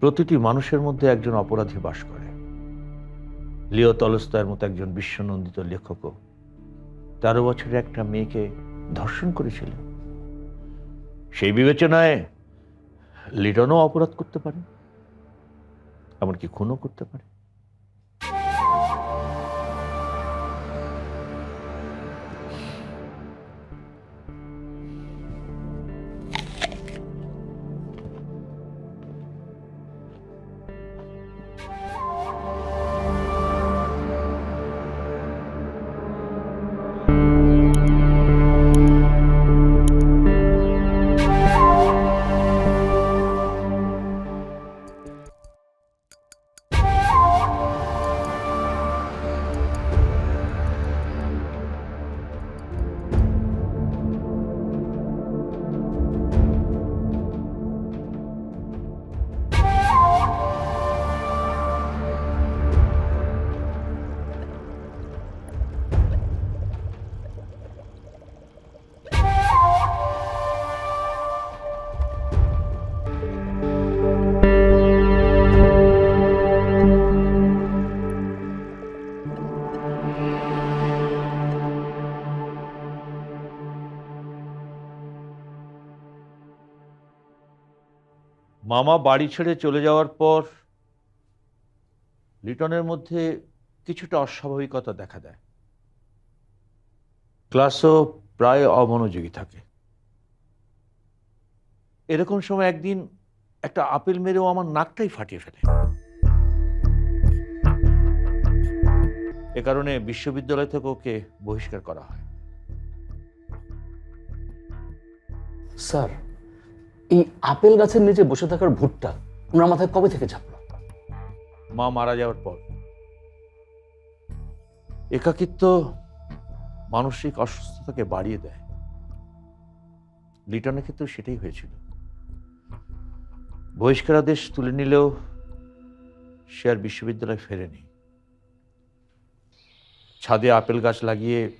প্রতিটি মানুষের মধ্যে একজন অপরাধী বাস করে। লিও তলস্তয়ের মতো একজন বিশ্বনন্দিত লেখকও তেরো বছরের একটা মেয়েকে ধর্ষণ করেছিল সেই বিবেচনায় লিটনও অপরাধ করতে পারে, এমনকি খুনও করতে পারে। মামা বাড়ি ছেড়ে চলে যাওয়ার পর লিটনের মধ্যে কিছুটা অস্বাভাবিকতা দেখা দেয়। ক্লাসও প্রায় অমনোযোগী থাকে। এরকম সময় একদিন একটা আপেল মেরেও আমার নাকটাই ফাটিয়ে ফেলে। এ কারণে বিশ্ববিদ্যালয় থেকে ওকে বহিষ্কার করা হয়। স্যার এই আপেল গাছের নিচে বসে থাকার ভূতটা ওনার মাথায় কবে থেকে চাপলো মা মারা যাওয়ার পর। একাকিত্ব মানসিক অসুস্থতাকে বাড়িয়ে দেয়। লিটনের ক্ষেত্রেও সেটাই হয়েছিল। বহিষ্কারাদেশ তুলে নিলেও সে আর বিশ্ববিদ্যালয় ফেরেনি। ছাদে আপেল গাছ লাগিয়ে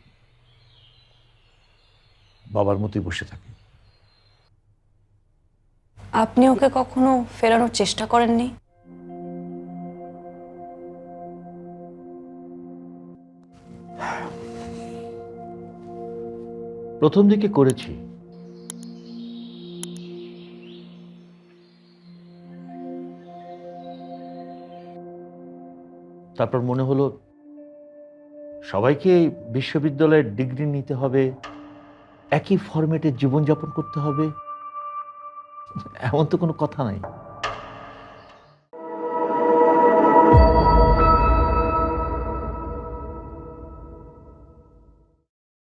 বাবার মতোই বসে থাকে। আপনি ওকে কখনো ফেরানোর চেষ্টা করেননি? প্রথম দিকে করেছি। তারপর মনে হলো, সবাইকে বিশ্ববিদ্যালয়ের ডিগ্রি নিতে হবে, একই ফরম্যাটে জীবনযাপন করতে হবে। এমন তো কোনো কথা নাই।